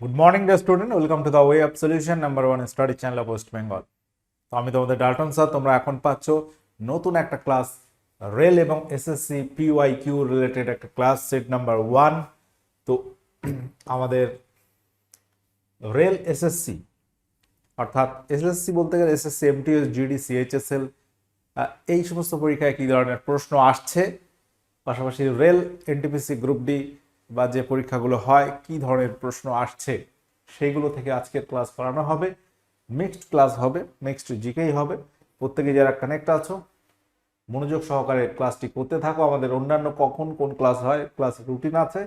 Good morning dear student welcome to the way of solution number one study channel West Bengal তো আমি তোমাদের Dalton sir তোমরা এখন পাচ্ছ নতুন একটা ক্লাস রেল এবং এসএসসি পিওয়াই কিউ রিলেটেড একটা ক্লাস সেট নাম্বার ওয়ান তো আমাদের রেল এসএসসি অর্থাৎ এসএসসি বলতে গেলে এসএসসি এমটিএস জিডি সিএইচএসএল এই সমস্ত পরীক্ষায় কী ধরনের প্রশ্ন আসছে? পাশাপাশি রেল এনটিপিসি গ্রুপ ডি বা যে পরীক্ষাগুলো হয়, কি ধরনের প্রশ্ন আসছে, সেইগুলো থেকে আজকের ক্লাস করানো হবে। মিক্সড ক্লাস হবে মিক্সড জিকেই হবে। প্রত্যেকে যারা কানেক্ট আছো, মনোযোগ সহকারে ক্লাসটি করতে থাকো। আমাদের অন্যান্য কখন কোন ক্লাস হয় ক্লাস রুটিন আছে।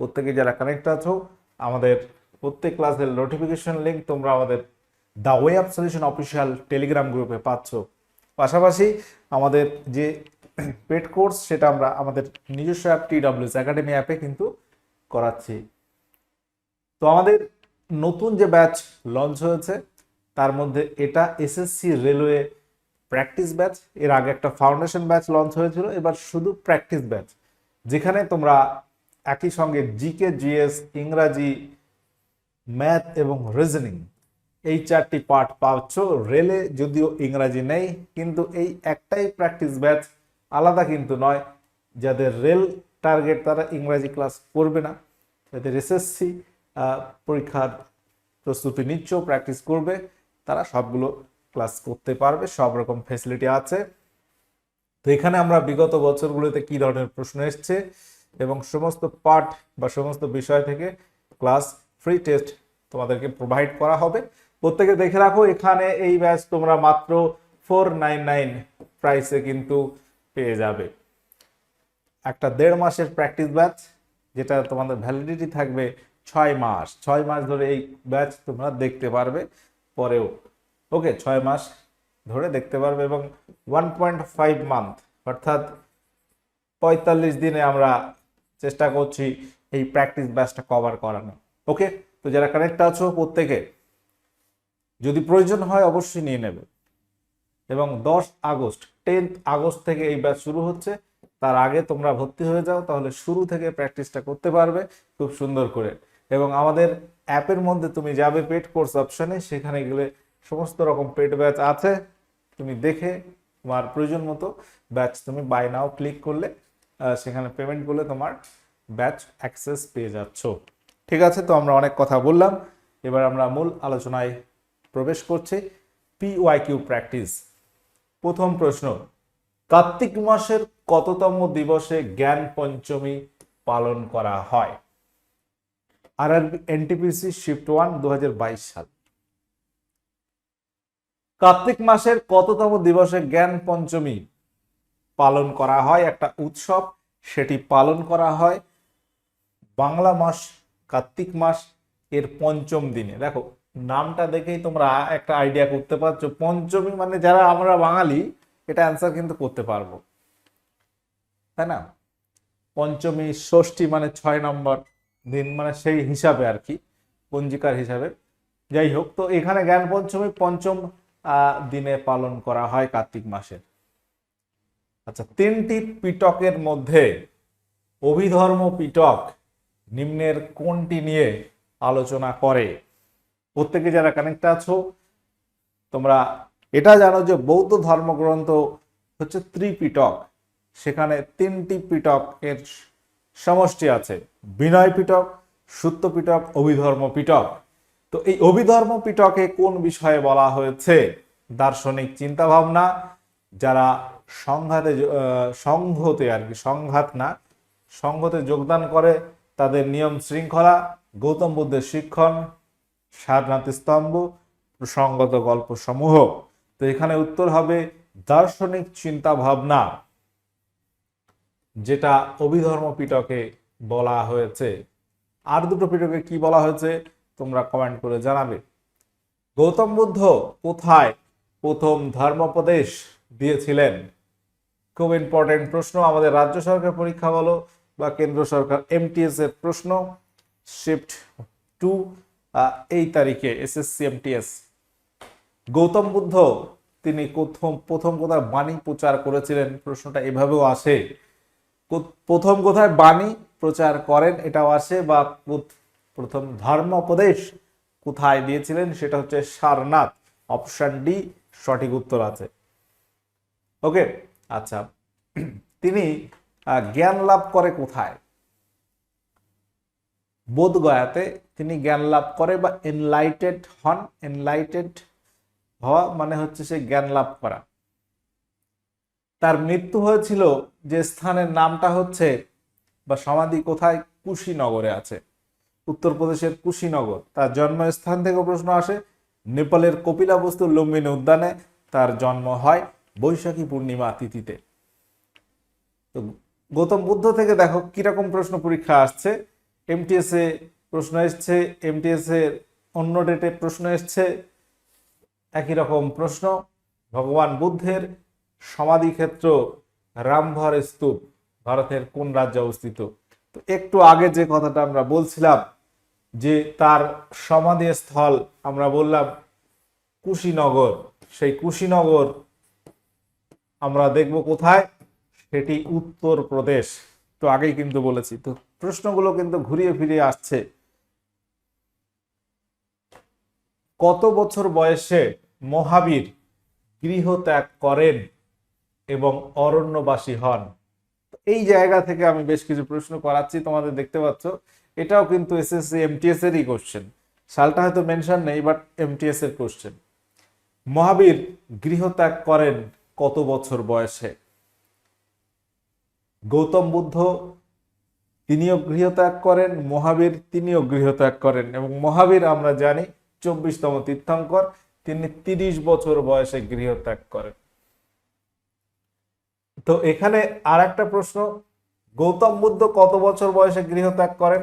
প্রত্যেকে যারা কানেক্ট আছো, আমাদের প্রত্যেক ক্লাসের নোটিফিকেশন লিঙ্ক তোমরা আমাদের the way of solution official Telegram গ্রুপে পাচ্ছ। পাশাপাশি আমাদের যে পেড কোর্স সেটা আমরা আমাদের নিজস্ব অ্যাপ টি ডাব্লিউএস একাডেমি অ্যাপে কিন্তু করাচ্ছি। তো আমাদের নতুন যে ব্যাচ লঞ্চ হয়েছে, তার মধ্যে এটা এসএসসি রেলওয়ে প্র্যাকটিস ব্যাচ এর আগে একটা ফাউন্ডেশন ব্যাচ লঞ্চ হয়েছিল, এবার শুধু প্র্যাকটিস ব্যাচ যেখানে তোমরা একই সঙ্গে জিকে জিএস ইংরাজি ম্যাথ এবং রিজনিং এই চারটি পার্ট পাচ্ছ। রেলে যদিও ইংরাজি নেই, কিন্তু এই একটাই প্র্যাকটিস ব্যাচ আলাদা কিন্তু নয়, যাদের রেল টার্গেট তারা ইংরাজি ক্লাস করবে না, যাদের এসএসসি পরীক্ষার প্রস্তুতি নিচ্ছ প্র্যাকটিস করবে, তারা সবগুলো ক্লাস করতে পারবে, সব রকম ফেসিলিটি আছে। তো এখানে আমরা বিগত বছরগুলোতে কি ধরনের প্রশ্ন এসছে এবং সমস্ত পার্ট বা সমস্ত বিষয় থেকে ক্লাস ফ্রি টেস্ট তোমাদেরকে প্রোভাইড করা হবে। প্রত্যেকে দেখে রাখো, এখানে এই ব্যাচ তোমরা মাত্র ফোর নাইন নাইন প্রাইসে কিন্তু পেয়ে যাবে। একটা দেড় মাসের প্র্যাকটিস ব্যাচ যেটা তোমাদের ভ্যালিডিটি থাকবে ছয় মাস। ছয় মাস ধরে এই ব্যাচ তোমরা দেখতে পারবে পরেও। ওকে ছয় মাস ধরে দেখতে পারবে এবং ওয়ান পয়েন্ট ফাইভ মান্থ অর্থাৎ পঁয়তাল্লিশ দিনে আমরা চেষ্টা করছি এই প্র্যাকটিস ব্যাচটা কভার করানো। ওকে তো যারা কানেক্ট আছো প্রত্যেকে, যদি প্রয়োজন হয় অবশ্যই নিয়ে নেবে। এবং দশ আগস্ট টেন্থ আগস্ট থেকে এই ব্যাচ শুরু হচ্ছে। তার আগে তোমরা ভর্তি হয়ে যাও, তাহলে শুরু থেকে প্র্যাকটিসটা করতে পারবে খুব সুন্দর করে। এবং আমাদের অ্যাপের মধ্যে তুমি যাবে পেড কোর্স অপশানে সেখানে গেলে সমস্ত রকম পেড ব্যাচ আছে। তুমি দেখে তোমার প্রয়োজন মতো ব্যাচ তুমি বাই নাও ক্লিক করলে সেখানে পেমেন্ট করলে তোমার ব্যাচ অ্যাক্সেস পেয়ে যাচ্ছ। ঠিক আছে, তো আমরা অনেক কথা বললাম। এবার আমরা মূল আলোচনায় প্রবেশ করছি। পিওয়াই কিউ প্র্যাকটিস প্রথম প্রশ্ন, কার্তিক মাসের কততম দিবসে জ্ঞান পঞ্চমী পালন করা হয়? আর এনটিপিসি শিফট ওয়ান দু হাজার বাইশ সাল। কার্তিক মাসের কততম দিবসে জ্ঞান পঞ্চমী পালন করা হয়? একটা উৎসব, সেটি পালন করা হয় বাংলা মাস, কার্তিক মাস, এর পঞ্চম দিনে। দেখো নামটা দেখেই তোমরা একটা আইডিয়া করতে পারছ। পঞ্চমী মানে যারা আমরা বাঙালি, এটা অ্যান্সার কিন্তু করতে পারব। তাই না? পঞ্চমী, ষষ্ঠী মানে ছয় নম্বর দিন মানে সেই হিসাবে আর কি, পঞ্জিকার হিসাবে। যাই হোক, তো এখানে জ্ঞান পঞ্চমী পঞ্চম দিনে পালন করা হয় কার্তিক মাসের। আচ্ছা তিনটি পিটকের মধ্যে অভিধর্ম পিটক নিম্নের কোনটি নিয়ে আলোচনা করে? প্রত্যেকে যারা কানেক্ট আছো, তোমরা এটা জানো যে বৌদ্ধ ধর্মগ্রন্থ হচ্ছে ত্রিপিটক সেখানে তিনটি পিটক এর সমষ্টি আছে, বিনয় পিটক সূত্র পিটক অভিধর্ম পিটক তো এই অভিধর্ম পিটকে কোন বিষয়ে বলা হয়েছে? দার্শনিক চিন্তা ভাবনা যারা সংঘাতে সংঘতে আর কি, সংঘাত না, সংঘতে যোগদান করে, তাদের নিয়ম শৃঙ্খলা, গৌতম বুদ্ধের শিক্ষণ সারনাথ স্তম্ভ, প্রসঙ্গত গল্প সমূহ তো এখানে উত্তর হবে দার্শনিক চিন্তা ভাবনা যেটা অভিধর্ম পিটকে বলা হয়েছে। আর দুটো পিটকে কি বলা হয়েছে, তোমরা কমেন্ট করে জানাবে। গৌতম বুদ্ধ কোথায় প্রথম ধর্মোপদেশ দিয়েছিলেন? খুব ইম্পর্টেন্ট প্রশ্ন। আমাদের রাজ্য সরকার পরীক্ষা বলো বা কেন্দ্র সরকার এমটিএস এর প্রশ্ন। শিফট টু এই তারিখে এসএসসি এমটিএস গৌতম বুদ্ধ, তিনি প্রথম প্রথম কোথায় বাণী প্রচার করেছিলেন। প্রশ্নটা এভাবেও আসে প্রথম কোথায় বাণী প্রচার করেন, এটাও আসে, বা প্রথম ধর্মোপদেশ কোথায় দিয়েছিলেন, সেটা হচ্ছে সারনাথ। অপশন ডি, সঠিক উত্তর আছে। ওকে আচ্ছা। তিনি জ্ঞান লাভ করে কোথায়? বোধগয়াতে তিনি জ্ঞান লাভ করে বা এনলাইটেড হন। এনলাইটেড হওয়া মানে হচ্ছে সে জ্ঞান লাভ করা। তার মৃত্যু হয়েছিল যে স্থানের নামটা হচ্ছে বা সমাধি কোথায়? কুশীনগরে আছে। উত্তরপ্রদেশের কুশীনগর। তার জন্মস্থান থেকে প্রশ্ন আসে, নেপালের কপিলাবস্তু লুম্বিনী উদ্যানে তার জন্ম হয় বৈশাখী পূর্ণিমা তিথিতে। তো গৌতম বুদ্ধ থেকে দেখো কীরকম প্রশ্ন পরীক্ষা আসছে। এমটিএস এ প্রশ্ন এসছে এমটিএস এর অন্য ডেটে প্রশ্ন এসছে। একই রকম প্রশ্ন, ভগবান বুদ্ধের সমাধিক্ষেত্র রামভর স্তূপ ভারতের কোন রাজ্যে অবস্থিত? তো একটু আগে যে কথাটা আমরা বলছিলাম, যে তার সমাধি স্থল আমরা বললাম কুশীনগর। সেই কুশীনগর আমরা দেখব কোথায়? সেটি উত্তরপ্রদেশ। তো আগেই কিন্তু বলেছি, তো প্রশ্নগুলো কিন্তু ঘুরিয়ে ফিরিয়ে আসছে। কত বছর বয়সে মহাবীর গৃহত্যাগ করেন এবং অরণ্যবাসী হন? এই জায়গা থেকে আমি বেশ কিছু প্রশ্ন করাচ্ছি, তোমাদের দেখতে পাচ্ছ। এটাও কিন্তু এসএসসি এমটিএস এরই কোশ্চেন সালটা হয়তো মেনশন নেই বাট এমটিএস এর কোশ্চেন মহাবীর গৃহত্যাগ করেন কত বছর বয়সে? গৌতম বুদ্ধ তিনিও গৃহত্যাগ করেন, মহাবীর তিনিও গৃহত্যাগ করেন এবং মহাবীর আমরা জানি চব্বিশতম তীর্থঙ্কর, তিনি তিরিশ বছর বয়সে গৃহত্যাগ করেন। তো এখানে আর একটা প্রশ্ন, গৌতম বুদ্ধ কত বছর বয়সে গৃহত্যাগ করেন?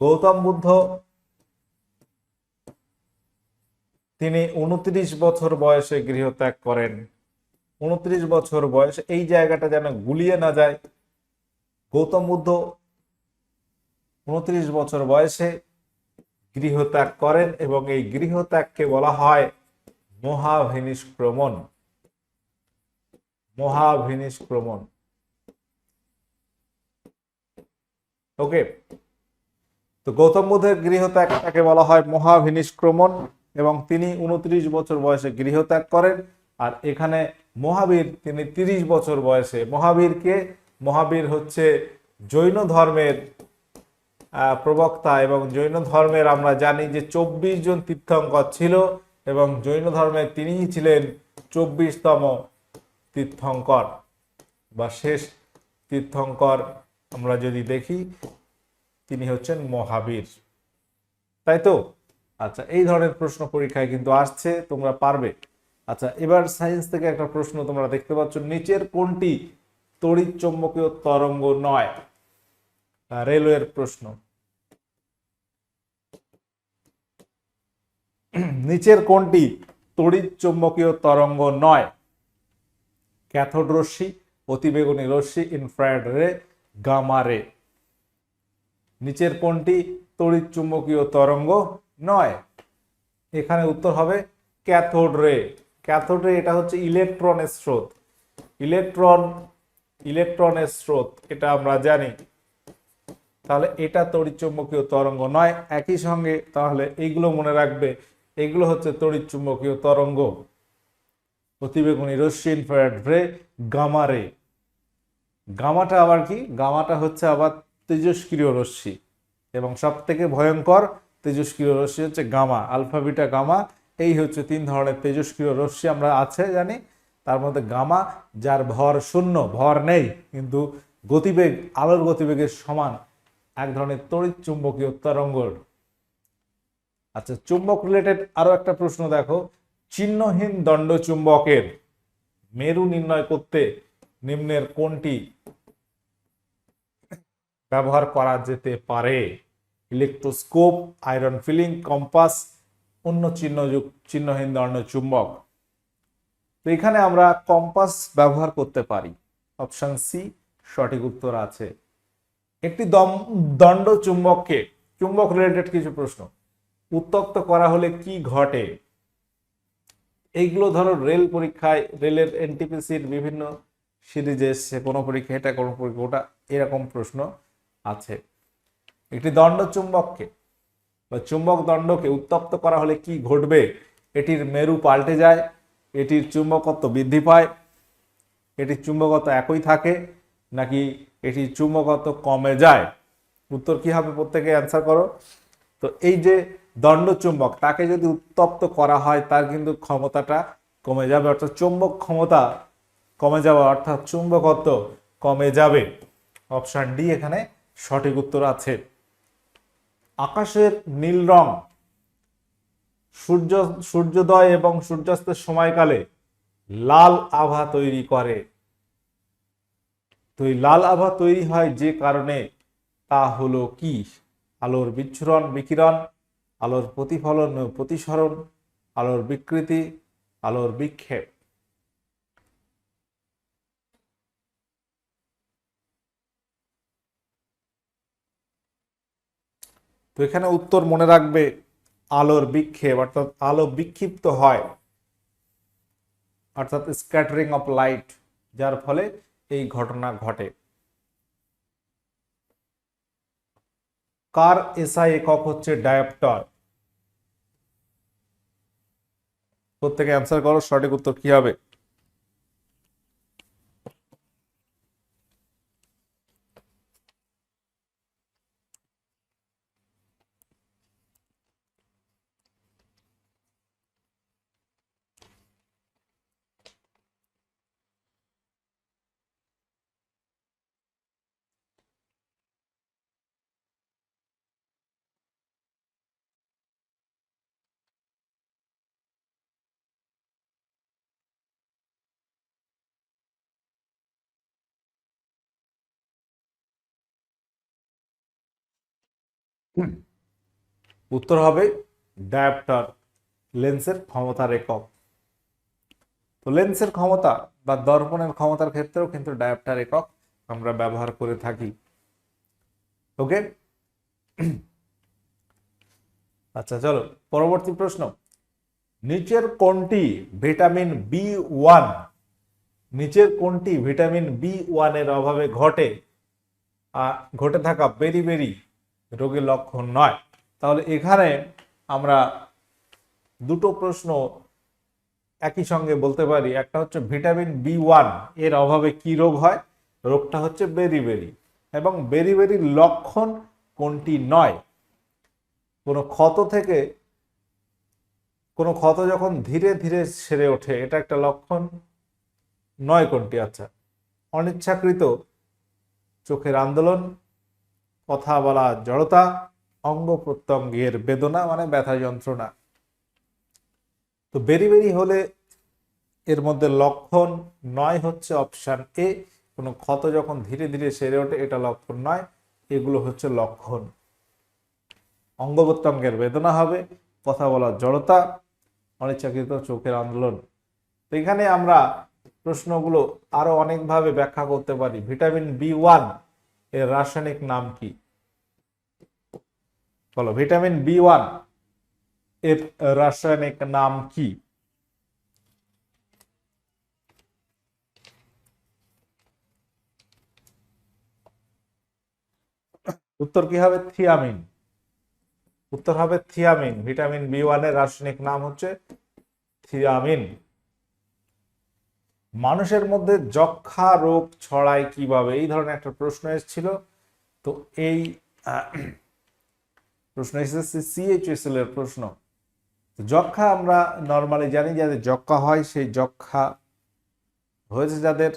গৌতম বুদ্ধ তিনি উনত্রিশ বছর বয়সে গৃহত্যাগ করেন। উনত্রিশ বছর বয়স এই জায়গাটা যেন গুলিয়ে না যায়। গৌতম বুদ্ধ উনত্রিশ বছর বয়সে গৃহত্যাগ করেন এবং এই গৃহত্যাগকে বলা হয় মহাভিনিষ্ক্রমণ। মহাভিনিষ্ক্রমণ। ওকে, তো গৌতম বুদ্ধের গৃহত্যাগ তাকে বলা হয় মহাভিনিষ্ক্রমণ এবং তিনি উনত্রিশ বছর বয়সে গৃহত্যাগ করেন। আর এখানে মহাবীর, তিনি তিরিশ বছর বয়সে, মহাবীরকে, মহাবীর হচ্ছে জৈন ধর্মের প্রবক্তা এবং জৈন ধর্মের আমরা জানি যে চব্বিশ জন তীর্থঙ্কর ছিল এবং জৈন ধর্মের তিনিই ছিলেন চব্বিশতম তীর্থঙ্কর বা শেষ তীর্থঙ্কর আমরা যদি দেখি, তিনি হচ্ছেন মহাবীর। তাই তো? আচ্ছা এই ধরনের প্রশ্ন পরীক্ষায় কিন্তু আসছে, তোমরা পারবে। আচ্ছা এবার সায়েন্স থেকে একটা প্রশ্ন তোমরা দেখতে পাচ্ছ। নিচের কোনটি তড়িৎ চৌম্বকীয় তরঙ্গ নয়? রেলওয়ের প্রশ্ন। নিচের কোনটি তড়িৎ চৌম্বকীয় তরঙ্গ নয়? ক্যাথোড রশ্মি, অতিবেগুনি রশ্মি ইনফ্রারেড রে গামা রে নিচের কোনটি তড়িৎ চুম্বকীয় তরঙ্গ নয়? এখানে উত্তর হবে ক্যাথোড রে ক্যাথোড এটা হচ্ছে ইলেকট্রনের স্রোত। ইলেকট্রন ইলেকট্রনের স্রোত, এটা আমরা জানি। তাহলে এটা তড়িৎচুম্বকীয় তরঙ্গ নয়, একই সঙ্গে তাহলে এইগুলো মনে রাখবে, এগুলো হচ্ছে তড়িৎচুম্বকীয় তরঙ্গ। অতিবেগুনি রশ্মি ইনফ্রারেড রে গামা রে গামাটা আবার কি? গামাটা হচ্ছে আবার তেজস্ক্রিয় রশ্মি এবং সব থেকে ভয়ঙ্কর তেজস্ক্রিয় রশ্মি হচ্ছে গামা, আলফা, বিটা, গামা এই হচ্ছে তিন ধরনের তেজস্ক্রিয় রশ্মি আমরা আছে, জানি। তার মধ্যে গামা, যার ভর শূন্য, ভর নেই, কিন্তু গতিবেগ, আলোর গতিবেগের সমান। এক ধরনের তড়িৎ চুম্বকীয় তরঙ্গ। আচ্ছা চুম্বক রিলেটেড আরও একটা প্রশ্ন দেখো। চিহ্নহীন দণ্ড চুম্বকের মেরু নির্ণয় করতে নিম্নের কোনটি ব্যবহার করা যেতে পারে? ইলেকট্রোস্কোপ, আয়রন ফিলিং, কম্পাস অন্য চিহ্নযুক্ত চিহ্নহীন দণ্ড চুম্বক। তো এখানে আমরা কম্পাস ব্যবহার করতে পারি। অপশান সি সঠিক উত্তর আছে। একটি দম দণ্ড চুম্বককে চুম্বক রিলেটেড কিছু প্রশ্ন। উত্তপ্ত করা হলে কি ঘটে? এইগুলো ধরো রেল পরীক্ষায়, রেলের এনটিপিসির বিভিন্ন সিরিজে এসছে কোনো পরীক্ষা, এটা কোনো পরীক্ষা, ওটা এরকম প্রশ্ন আছে। একটি দণ্ড চুম্বককে বা চুম্বক দণ্ডকে উত্তপ্ত করা হলে কি ঘটবে? এটির মেরু পাল্টে যায়, এটির চুম্বকত্ব বৃদ্ধি পায়, এটির চুম্বকত্ব একই থাকে, নাকি এটির চুম্বকত্ব কমে যায়? উত্তর কি হবে প্রত্যেকে অ্যান্সার করো। তো এই যে দণ্ড চুম্বক, তাকে যদি উত্তপ্ত করা হয়, তার কিন্তু ক্ষমতাটা কমে যাবে। অর্থাৎ চুম্বক ক্ষমতা কমে যাওয়া, অর্থাৎ চুম্বকত্ব কমে যাবে। অপশান ডি এখানে সঠিক উত্তর আছে। আকাশের নীল রং, সূর্য, সূর্যোদয় এবং সূর্যাস্তের সময়কালে লাল আভা তৈরি করে। তো লাল আভা তৈরি হয় যে কারণে তা হলো কি? আলোর বিচ্ছুরণ, বিকিরণ, আলোর প্রতিফলন প্রতিসরণ, আলোর বিকৃতি, আলোর বিক্ষেপ। তো এখানে উত্তর মনে রাখবে, আলোর বিক্ষেপ, অর্থাৎ আলো বিক্ষিপ্ত হয়, অর্থাৎ স্ক্যাটারিং অফ লাইট যার ফলে এই ঘটনা ঘটে। কার এসআই একক হচ্ছে ডায়াপ্টর প্রত্যেকে অ্যান্সার করো, সঠিক উত্তর কি হবে? উত্তর হবে ডায়াপ্টার লেন্সের ক্ষমতার একক তো লেন্সের ক্ষমতা বা দর্পণের ক্ষমতার ক্ষেত্রেও কিন্তু ডায়াপ্টার একক আমরা ব্যবহার করে থাকি। ওকে? আচ্ছা চলো, পরবর্তী প্রশ্ন। নিচের কোনটি ভিটামিন বি ওয়ান? নিচের কোনটি ভিটামিন বি ওয়ানের অভাবে ঘটে? ঘটে থাকা বেরি বেরি রোগের লক্ষণ নয়। তাহলে এখানে আমরা দুটো প্রশ্ন একই সঙ্গে বলতে পারি। একটা হচ্ছে ভিটামিন বি ওয়ান, এর অভাবে কি রোগ হয়? রোগটা হচ্ছে বেরি বেরি। এবং বেরি বেরির লক্ষণ কোনটি নয়? কোনো ক্ষত থেকে, কোনো ক্ষত যখন ধীরে ধীরে সেরে ওঠে, এটা একটা লক্ষণ নয় কোনটি? আচ্ছা অনিচ্ছাকৃত চোখের আন্দোলন কথা বলা জড়তা, অঙ্গ প্রত্যঙ্গের বেদনা মানে ব্যথা যন্ত্রণা। তো বেরি বেরি হলে এর মধ্যে লক্ষণ নয় হচ্ছে অপশান এ। কোনো ক্ষত যখন ধীরে ধীরে সেরে ওঠে, এটা লক্ষণ নয়, এগুলো হচ্ছে লক্ষণ। অঙ্গ প্রত্যঙ্গের বেদনা হবে, কথা বলার জড়তা, অনিচ্ছাকৃত চোখের আন্দোলন। তো এখানে আমরা প্রশ্নগুলো আরও অনেকভাবে ব্যাখ্যা করতে পারি। ভিটামিন বি ওয়ান এর রাসায়নিক নাম কি? বলো, ভিটামিন বি ওয়ানের রাসায়নিক নাম কি? উত্তর কি হবে? থিয়ামিন। উত্তর হবে থিয়ামিন। ভিটামিন বি ওয়ানের রাসায়নিক নাম হচ্ছে থিয়ামিন। মানুষের মধ্যে যক্ষা রোগ ছড়ায় কীভাবে? এই ধরনের একটা প্রশ্ন এসেছিল। তো এই প্রশ্ন এসেছে সিএইচএসএল এর প্রশ্ন। যক্ষা আমরা নর্মালি জানি যাদের যক্ষা হয়, সেই যক্ষা হয়েছে যাদের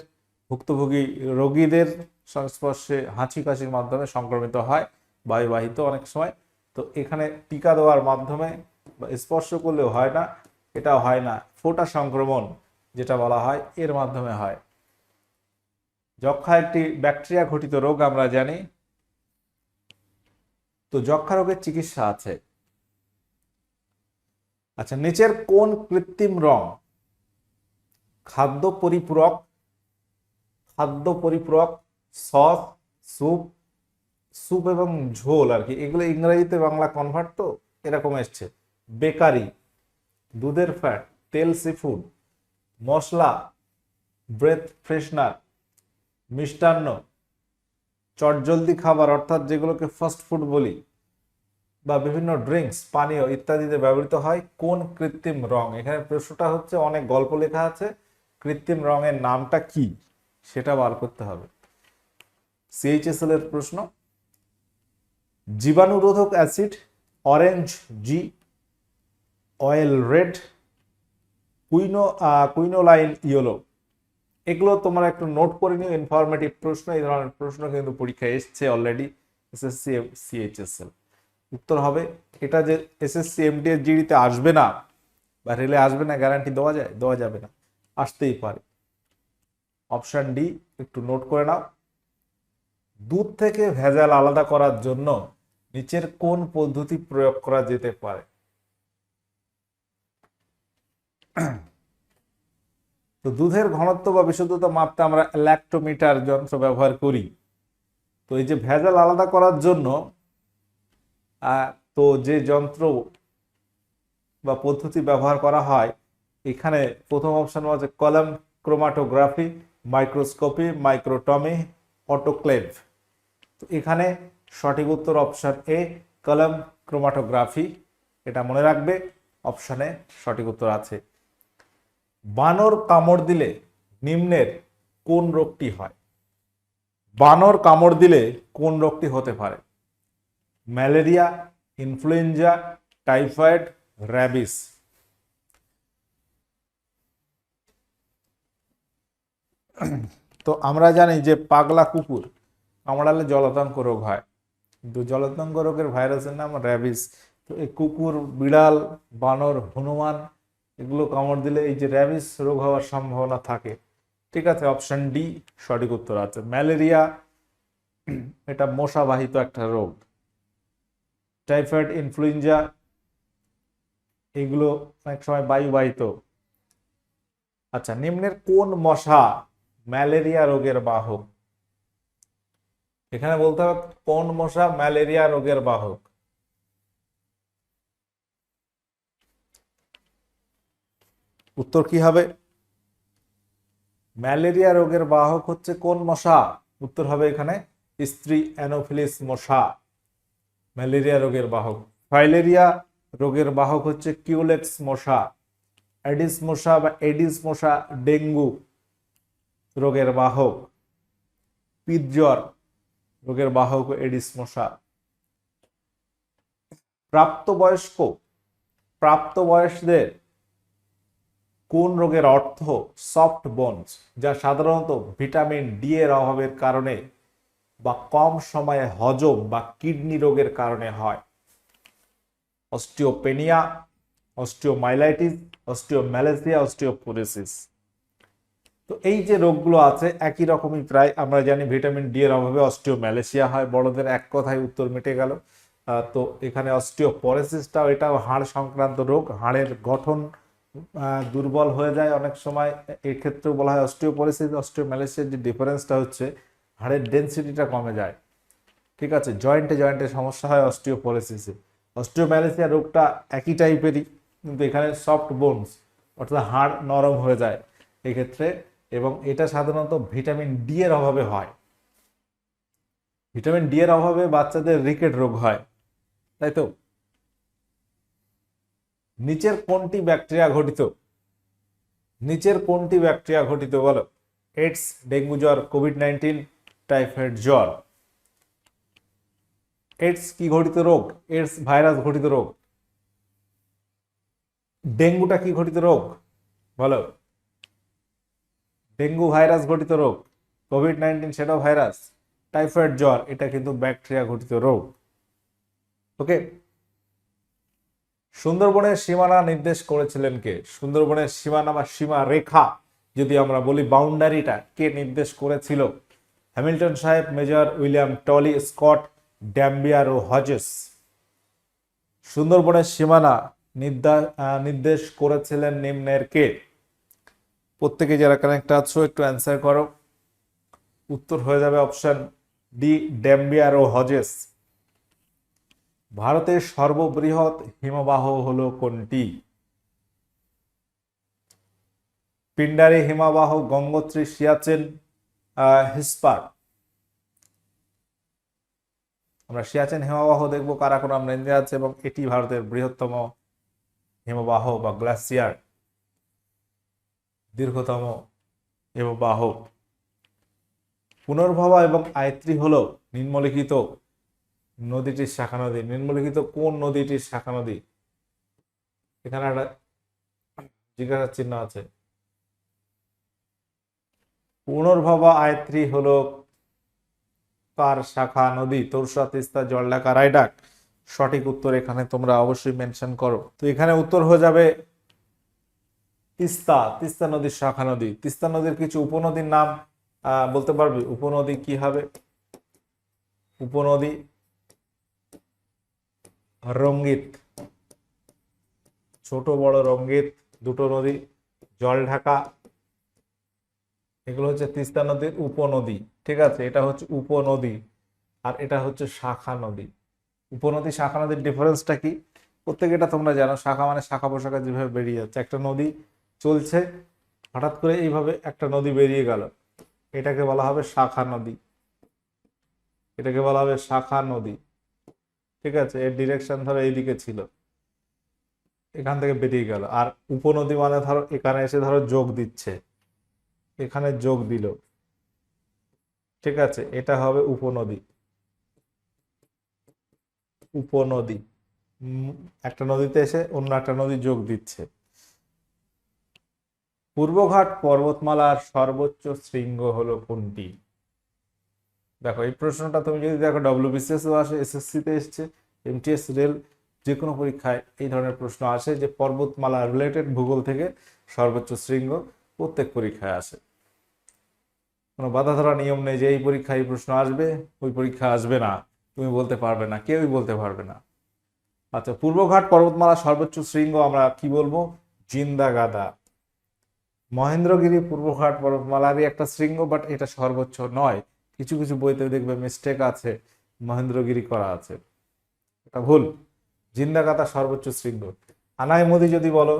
ভুক্তভোগী রোগীদের সংস্পর্শে হাঁচি কাশির মাধ্যমে সংক্রমিত হয়, বায়ুবাহিত অনেক সময়। তো এখানে টিকা দেওয়ার মাধ্যমে স্পর্শ করলেও হয় না এটা হয় না। ফোটা সংক্রমণ যেটা বলা হয়, এর মাধ্যমে হয়। যক্ষা একটি ব্যাকটেরিয়া ঘটিত রোগ আমরা জানি। তো যক্ষা রোগের চিকিৎসা আছে। আচ্ছা নিচের কোন কৃত্রিম রং? খাদ্য পরিপূরক খাদ্য পরিপূরক, সস, স্যুপ স্যুপ এবং ঝোল আর কি। এগুলো ইংরেজিতে বাংলা কনভার্ট তো, এরকম এসছে। বেকারি, দুধের ফ্যাট তেল সিফুড মশলা ব্রেথ ফ্রেশনার মিষ্টান্ন, চটজলদি খাবার, অর্থাৎ যেগুলোকে ফাস্ট ফুড বলি, বা বিভিন্ন ড্রিঙ্কস পানীয় ইত্যাদিতে ব্যবহৃত হয়, কোন কৃত্রিম রং? এখানে প্রশ্নটা হচ্ছে, অনেক গল্প লেখা আছে, কৃত্রিম রঙের নামটা কি? সেটা বার করতে হবে। সিএইচএসএল এর প্রশ্ন, জীবাণুরোধক acid orange G oil red quino quinoline yellow. এগুলো তোমরা একটু নোট করে নিও ইনফরমেটিভ প্রশ্ন, এই ধরনের প্রশ্ন কিন্তু পরীক্ষায় এসছে অলরেডি এসএসসি সিএইচএসএল উত্তর হবে, এটা যে এসএসসি এমডিএস জিডিতে আসবে না, বা রেলে আসবে না গ্যারান্টি দেওয়া যায়? দেওয়া যাবে না, আসতেই পারে। অপশন ডি একটু নোট করে নাও। দুধ থেকে ভেজাল আলাদা করার জন্য নিচের কোন পদ্ধতি প্রয়োগ করা যেতে পারে? তো দুধের ঘনত্ব বা বিশুদ্ধতা মাপতে আমরা ল্যাক্টোমিটার যন্ত্র ব্যবহার করি। তো এই যে ভেজাল আলাদা করার জন্য তো যে যন্ত্র বা পদ্ধতি ব্যবহার করা হয়, এখানে প্রথম অপশন হচ্ছে কলম ক্রোমাটোগ্রাফি মাইক্রোস্কোপি মাইক্রোটমি অটোক্লেভ তো এখানে সঠিক উত্তর অপশন এ কলম ক্রোমাটোগ্রাফি এটা মনে রাখবে অপশানে সঠিক উত্তর আছে। বানর কামড় দিলে নিম্নের কোন রোগটি হয়? বানর কামড় দিলে কোন রোগটি হতে পারে? Malaria, influenza, typhoid, rabies. তো আমরা জানি যে পাগলা কুকুর কামড়ালে জলাতঙ্ক রোগ হয়। কিন্তু জলাতঙ্ক রোগের ভাইরাসের নাম র্যাবিস। তো এই কুকুর, বিড়াল, বানর, হনুমান এগুলো কামড় দিলে এই যে র্যাবিস রোগ হওয়ার সম্ভাবনা থাকে। ঠিক আছে অপশন ডি সঠিক উত্তর আছে। ম্যালেরিয়া এটা মশাবাহিত একটা রোগ। টাইফয়েড, ইনফ্লুয়েঞ্জা, এগুলো অনেক সময় বায়ুবাহিত। আচ্ছা নিম্নের কোন মশা ম্যালেরিয়া রোগের বাহক? এখানে বলতে হবে কোন মশা ম্যালেরিয়া রোগের বাহক? উত্তর কি হবে? ম্যালেরিয়া রোগের বাহক হচ্ছে কোন মশা? উত্তর হবে এখানে স্ত্রী অ্যানোফিলিস মশা। ম্যালেরিয়া রোগের বাহক। ফাইলেরিয়া রোগের বাহক হচ্ছে কিউলেক্স মশা। অ্যাডিস মশা বা এডিস মশা ডেঙ্গু রোগের বাহক। পিতজ্বর রোগের বাহক এডিস মশা। প্রাপ্তবয়স্ক। প্রাপ্তবয়স্কদের কোন রোগের অর্থ সফট বোনস যা সাধারণত ভিটামিন ডি এর অভাবের কারণে বা কম সময়ে হজম বা কিডনি রোগের কারণে হয়। অস্টিওপেনিয়া অস্টিওমাইলাইটিস অস্টিওম্যালেসিয়া অস্টিওপোরেসিস তো এই যে রোগগুলো আছে, একই রকমই প্রায়, আমরা জানি ভিটামিন ডি এর অভাবে অস্টিওম্যালেসিয়া হয়, বড়দের এক কথায় উত্তর মিটে গেল। তো এখানে অস্টিওপোরেসিসটাও এটাও হাড় সংক্রান্ত রোগ, হাড়ের গঠন দুর্বল হয়ে যায় অনেক সময়। এক্ষেত্রেও বলা হয় অস্টিওপোরেসিস অস্টিওম্যালেসিয়ার যে ডিফারেন্সটা হচ্ছে, হাড়ের ডেন্সিটিটা কমে যায়। ঠিক আছে? জয়েন্টে জয়েন্টে সমস্যা হয় অস্টিওপোরেসিসে অস্টিওম্যালেসিয়া রোগটা একই টাইপেরই কিন্তু এখানে সফট বোনস অর্থাৎ হাড় নরম হয়ে যায় এক্ষেত্রে, এবং এটা সাধারণত ভিটামিন ডি এর অভাবে হয়। ভিটামিন ডি এর অভাবে বাচ্চাদের রিকেট রোগ হয়। তাই তো? নিচের কোনটি ব্যাকটেরিয়া ঘটিত? নিচের কোনটি ব্যাকটেরিয়া ঘটিত বলো? এইডস ডেঙ্গু জ্বর কোভিড নাইন্টিন টাইফয়েড জ্বর। এইডস কি ঘটিত রোগ? এইডস ভাইরাস ঘটিত রোগ। ডেঙ্গুটা কি ঘটিত রোগ? বলো। ডেঙ্গু ভাইরাস ঘটিত রোগ। কোভিড নাইন্টিন সেটাও ভাইরাস। টাইফয়েড জ্বর, এটা কিন্তু ব্যাকটেরিয়া ঘটিত রোগ। ওকে সুন্দরবনের সীমানা নির্দেশ করেছিলেন কে? সুন্দরবনের সীমানা বা সীমা রেখা, যদি আমরা বলি বাউন্ডারিটা কে নির্দেশ করেছিল? হ্যামিল্টন সাহেব, Major William Tolly, Scott, Dampier ও হজেস। সুন্দরবনের সীমানা নির্দা- নির্দেশ করেছিলেন নিম্নের কে? প্রত্যেকে যারা কানেক্ট আছো, একটু অ্যান্সার করো। উত্তর হয়ে যাবে অপশন ডি ড্যাম্বিয়ার ও হজেস। ভারতের সর্ববৃহৎ হিমবাহ হলো কোনটি? পিন্ডারি হিমবাহ গঙ্গোত্রী সিয়াচেন হিসপার। আমরা সিয়াচেন হিমবাহ দেখব কারাকোরাম রেঞ্জে আছে এবং এটি ভারতের বৃহত্তম হিমবাহ বা গ্লাসিয়ার, দীর্ঘতম হিমবাহ। পুনর্ভবা এবং আয়ত্রী হলো নিম্নলিখিত নদীটির শাখা নদী। নিম্নলিখিত কোন নদীটির শাখা নদী? এখানে একটা জিজ্ঞাসা চিহ্ন আছে। পুনর্ভবা আয়ত্রী হলো কার শাখা নদী? তোরসা তিস্তা, জলঢাকা, রায়ডাক। সঠিক উত্তর এখানে তোমরা অবশ্যই মেনশন করো। তো এখানে উত্তর হয়ে যাবে তিস্তা। তিস্তা নদীর শাখা নদী। তিস্তা নদীর কিছু উপনদীর নাম বলতে পারবি? উপনদী কি হবে? উপনদী রঙ্গিত। ছোট, বড় রঙ্গিত, দুটো নদী জলঢাকা এগুলো হচ্ছে তিস্তা নদীর উপনদী, ঠিক আছে? এটা হচ্ছে উপনদী আর এটা হচ্ছে শাখা নদী। উপনদী, শাখা নদীর ডিফারেন্সটা কি? প্রত্যেকে এটা তোমরা জানো, শাখা মানে শাখা পোশাখা যেভাবে বেরিয়ে যাচ্ছে। একটা নদী চলছে, হঠাৎ করে এইভাবে একটা নদী বেরিয়ে গেল। এটাকে বলা হবে শাখা নদী। এটাকে বলা হবে শাখা নদী। ঠিক আছে, এর ডিরেকশন ধরো এইদিকে ছিল। এখান থেকে বেরিয়ে গেল। আর উপনদী মানে ধরো, এখানে এসে ধরো যোগ দিচ্ছে। এখানে যোগ দিল। ঠিক আছে, এটা হবে উপনদী। উপনদী। একটা নদীতে এসে অন্য একটা নদী যোগ দিচ্ছে। পূর্বঘাট পর্বতমালার সর্বোচ্চ শৃঙ্গ হলো কোনটি? দেখো, এই প্রশ্নটা তুমি যদি দেখো ডব্লিউবিসিএস আসে এসএসসি তে এসছে এমটিএস রেল যে কোনো পরীক্ষায় এই ধরনের প্রশ্ন আসে যে পর্বতমালা রিলেটেড ভূগোল থেকে সর্বোচ্চ শৃঙ্গ প্রত্যেক পরীক্ষায় আসে। কোনো বাধা ধরা নিয়ম নেই যে এই পরীক্ষায় এই প্রশ্ন আসবে, ওই পরীক্ষা আসবে না, তুমি বলতে পারবে না, কেউই বলতে পারবে না। আচ্ছা পূর্বঘাট পর্বতমালা সর্বোচ্চ শৃঙ্গ আমরা কি বলব? জিন্দাগাদা। মহেন্দ্রগিরি পূর্বঘাট পর্বতমালারই একটা শৃঙ্গ বাট এটা সর্বোচ্চ নয়। কিছু কিছু বইতে দেখবে মিস্টেক আছে, মহেন্দ্রগিরি করা আছে। এটা ভুল। জিন্দাগাতা সর্বোচ্চ শৃঙ্গ। আনাই মোদি যদি বলো,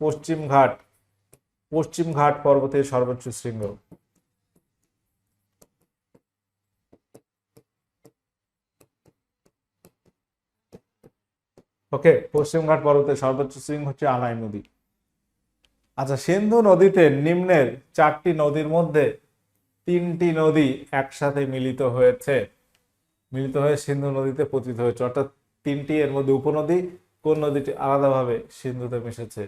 পশ্চিম ঘাট পশ্চিম ঘাট পর্বতের সর্বোচ্চ শৃঙ্গ। ওকে পশ্চিমঘাট পর্বতের সর্বোচ্চ শৃঙ্গ হচ্ছে আনাই নদী আচ্ছা সিন্ধু নদীতে নিম্নের চারটি নদীর মধ্যে তিনটি নদী একসাথে মিলিত হয়েছে। মিলিত হয়ে সিন্ধু নদীতে পতিত হয়েছে। অর্থাৎ তিনটি এর মধ্যে উপনদী, কোন নদীটি আলাদাভাবে সিন্ধুতে মিশেছে?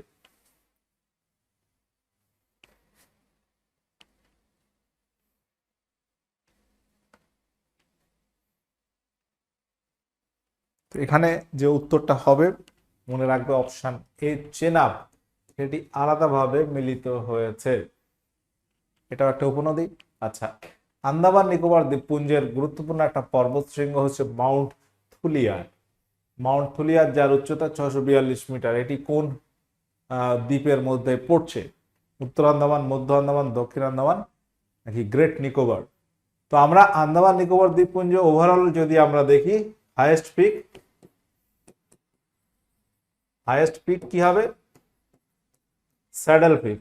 এখানে যে উত্তরটা হবে, মনে রাখবে অপশন এ, চেনাব। সেটি আলাদাভাবে মিলিত হয়েছে। এটাও একটা উপনদী। আচ্ছা আন্দামান নিকোবর দ্বীপপুঞ্জের গুরুত্বপূর্ণ একটা পর্বত শৃঙ্গ হচ্ছে মাউন্ট থুলিয়ার। মাউন্ট থুলিয়ার, যার উচ্চতা ছশো বিয়াল্লিশ মিটার, এটি কোন দ্বীপের মধ্যে পড়ছে? উত্তর আন্দামান, মধ্য আন্দামান, দক্ষিণ আন্দামান, নাকি গ্রেট নিকোবর? তো আমরা আন্দামান নিকোবর দ্বীপপুঞ্জ ওভারঅল যদি আমরা দেখি হায়েস্ট পিক হায়েস্ট পিক কি হবে? স্যাডেল পিক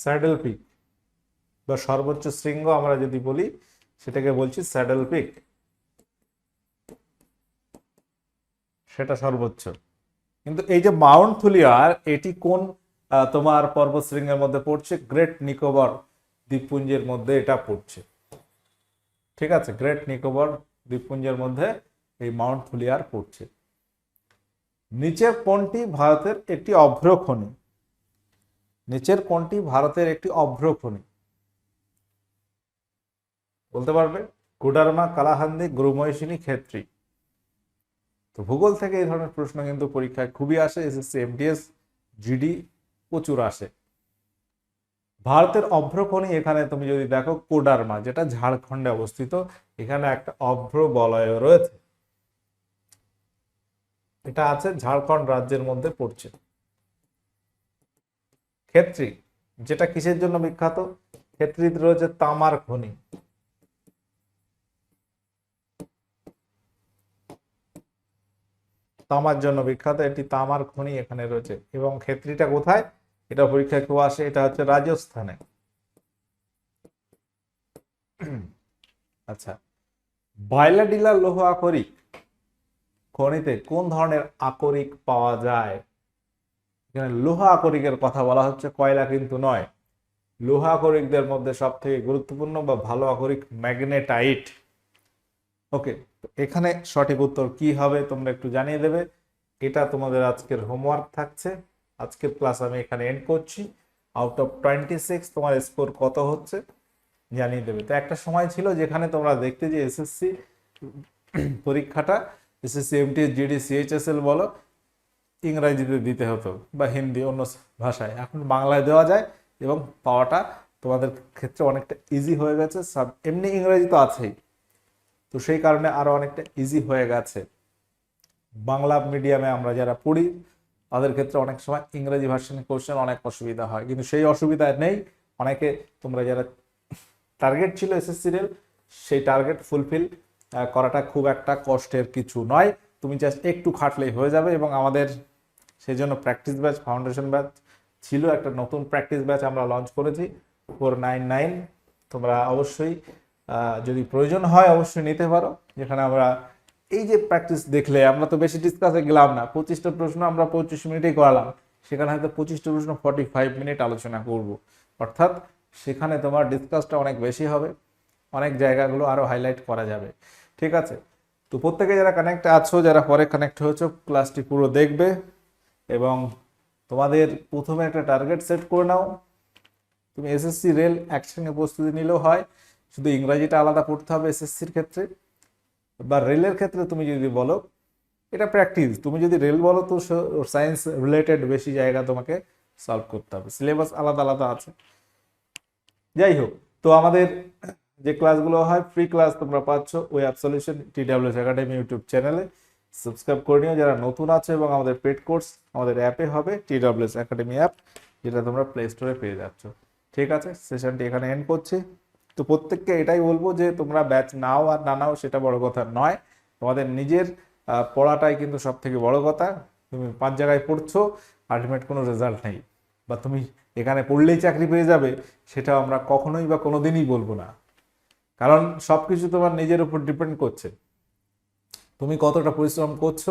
স্যাডেল পিক বা সর্বোচ্চ শৃঙ্গ আমরা যদি বলি, সেটাকে বলছি স্যাডেল পিক। সেটা সর্বোচ্চ। কিন্তু এই যে মাউন্ট থুলিয়ার, এটি কোন তোমার পর্বত শৃঙ্গের মধ্যে পড়ছে? গ্রেট নিকোবর দ্বীপপুঞ্জের মধ্যে এটা পড়ছে। ঠিক আছে, গ্রেট নিকোবর দ্বীপপুঞ্জের মধ্যে এই মাউন্ট থুলিয়ার পড়ছে। নিচের কোনটি ভারতের একটি অভ্রখনি নিচের কোনটি ভারতের একটি অভ্রখনি বলতে পারবে, কোডারমা কালাহান্দি গ্রুময়সিনী ক্ষেত্রী। তো ভূগোল থেকে এই ধরনের প্রশ্ন কিন্তু পরীক্ষায় খুবই আসে, এসএসসি এমটিএস জিডি প্রচুর আসে। ভারতের অভ্রখনি এখানে তুমি যদি দেখো, কোডারমা, যেটা ঝাড়খণ্ডে অবস্থিত, এখানে একটা অভ্র বলয় রয়েছে। এটা আছে ঝাড়খণ্ড রাজ্যের মধ্যে পড়ছে। ক্ষেত্রী, যেটা কিসের জন্য বিখ্যাত? ক্ষেত্রীতে রয়েছে তামার খনি। তামার জন্য বিখ্যাত, এটি তামার খনি এখানে রয়েছে। এবং ক্ষেত্রীটা কোথায়? এটা পরীক্ষায় কেউ আসে, এটা হচ্ছে রাজস্থানে। আচ্ছা বায়লাডিলার লৌহ আকরিক খনিতে কোন ধরনের আকরিক পাওয়া যায়? এখানে লোহা আকরিকের কথা বলা হচ্ছে, কয়লা কিন্তু নয়। লোহা আকরিকদের মধ্যে সব থেকে গুরুত্বপূর্ণ বা ভালো আকরিক ম্যাগনেটাইট। ওকে এখানে সঠিক উত্তর কি হবে তোমরা একটু জানিয়ে দেবে। এটা তোমাদের আজকের হোমওয়ার্ক থাকছে। আজকের ক্লাস আমি এখানে এন্ড করছি। আউট অফ টোয়েন্টি সিক্স তোমার স্কোর কত হচ্ছে জানিয়ে দেবে। তো একটা সময় ছিল যেখানে তোমরা দেখতে যে এসএসসি পরীক্ষাটা, এসএসসি এমটি জিডি সিএইচএসএল বলো ইংরাজিতে দিতে হতো বা হিন্দি অন্য ভাষায়। এখন বাংলায় দেওয়া যায় এবং পাওয়াটা তোমাদের ক্ষেত্রে অনেকটা ইজি হয়ে গেছে। সাব এমনি ইংরেজি তো আছেই। তো সেই কারণে আরও অনেকটা ইজি হয়ে গেছে। বাংলা মিডিয়ামে আমরা যারা পড়ি, তাদের ক্ষেত্রে অনেক সময় ইংরেজি ভার্সনের কোশ্চেন অনেক অসুবিধা হয়। কিন্তু সেই অসুবিধা নেই। অনেকে তোমরা যারা টার্গেট ছিল এসএসসি রেল সেই টার্গেট ফুলফিল করাটা খুব একটা কষ্টের কিছু নয়। তুমি জাস্ট একটু খাটলেই হয়ে যাবে এবং আমাদের সেই জন্য প্র্যাকটিস ব্যাচ ফাউন্ডেশন ব্যাচ ছিল একটা নতুন প্র্যাকটিস ব্যাচ আমরা লঞ্চ করেছি ফোর নাইন নাইন তোমরা অবশ্যই যদি প্রয়োজন হয় অবশ্যই নিতে পারো। যেখানে আমরা এই যে প্র্যাকটিস দেখলে আমরা তো বেশি ডিসকাসে গেলাম না, পঁচিশটা প্রশ্ন আমরা পঁচিশ মিনিটেই করালাম। সেখানে হয়তো পঁচিশটা প্রশ্ন ফর্টি ফাইভ মিনিট আলোচনা করব। অর্থাৎ সেখানে তোমার ডিসকাসটা অনেক বেশি হবে, অনেক জায়গাগুলো আরও হাইলাইট করা যাবে। ঠিক আছে? তো প্রত্যেকে যারা কানেক্ট আছো, যারা পরে কানেক্ট হয়েছো ক্লাসটি পুরো দেখবে। এবং তোমাদের প্রথমে একটা টার্গেট সেট করে নাও। তুমি এসএসসি রেল একসঙ্গে প্রস্তুতি নিলেও হয়, শুধু ইংরাজিটা আলাদা পড়তে হবে এসএসসির ক্ষেত্রে। বা রেলের ক্ষেত্রে তুমি যদি বলো, এটা প্র্যাকটিস তুমি যদি রেল বলো তো সায়েন্স রিলেটেড বেশি জায়গা তোমাকে সলভ করতে হবে। সিলেবাস আলাদা আলাদা আছে। যাই হোক, তো আমাদের যে ক্লাসগুলো হয় ফ্রি ক্লাস তোমরা পাচ্ছ web solution TWS academy YouTube চ্যানেলে সাবস্ক্রাইব করে নিও। যারা নতুন আছে এবং আমাদের পেড কোর্স আমাদের অ্যাপে হবে টি টিডাব্লিউএস একাডেমি অ্যাপ, যেটা তোমরা প্লে স্টোরে পেয়ে যাচ্ছ। ঠিক আছে? সেশনটি এখানে এন্ড করছি। তো প্রত্যেককে এটাই বলব যে, তোমরা ব্যাচ নাও আর না নাও সেটা বড় কথা নয়। তোমাদের নিজের পড়াটাই কিন্তু সব থেকে বড় কথা। তুমি পাঁচ জায়গায় পড়ছো আলটিমেট কোনো রেজাল্ট নেই। বা তুমি এখানে পড়লেই চাকরি পেয়ে যাবে সেটা আমরা কখনোই বা কোনোদিনই বলব না। কারণ সব কিছু তোমার নিজের উপর ডিপেন্ড করছে। তুমি কতটা পরিশ্রম করছ,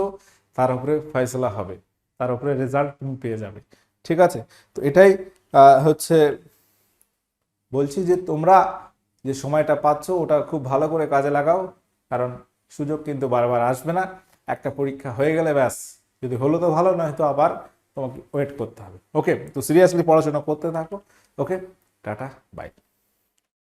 তার উপরে ফয়সলা হবে, তার উপরে রেজাল্ট তুমি পেয়ে যাবে। ঠিক আছে? তো এটাই হচ্ছে বলছি যে তোমরা যে সময়টা পাচ্ছ, ওটা খুব ভালো করে কাজে লাগাও, কারণ সুযোগ কিন্তু বারবার আসবে না। একটা পরীক্ষা হয়ে গেলে ব্যাস, যদি হলো তো ভালো, নয় তো আবার তোমাকে ওয়েট করতে হবে। ওকে তো সিরিয়াসলি পড়াশোনা করতে থাকো। ওকে টাটা বাই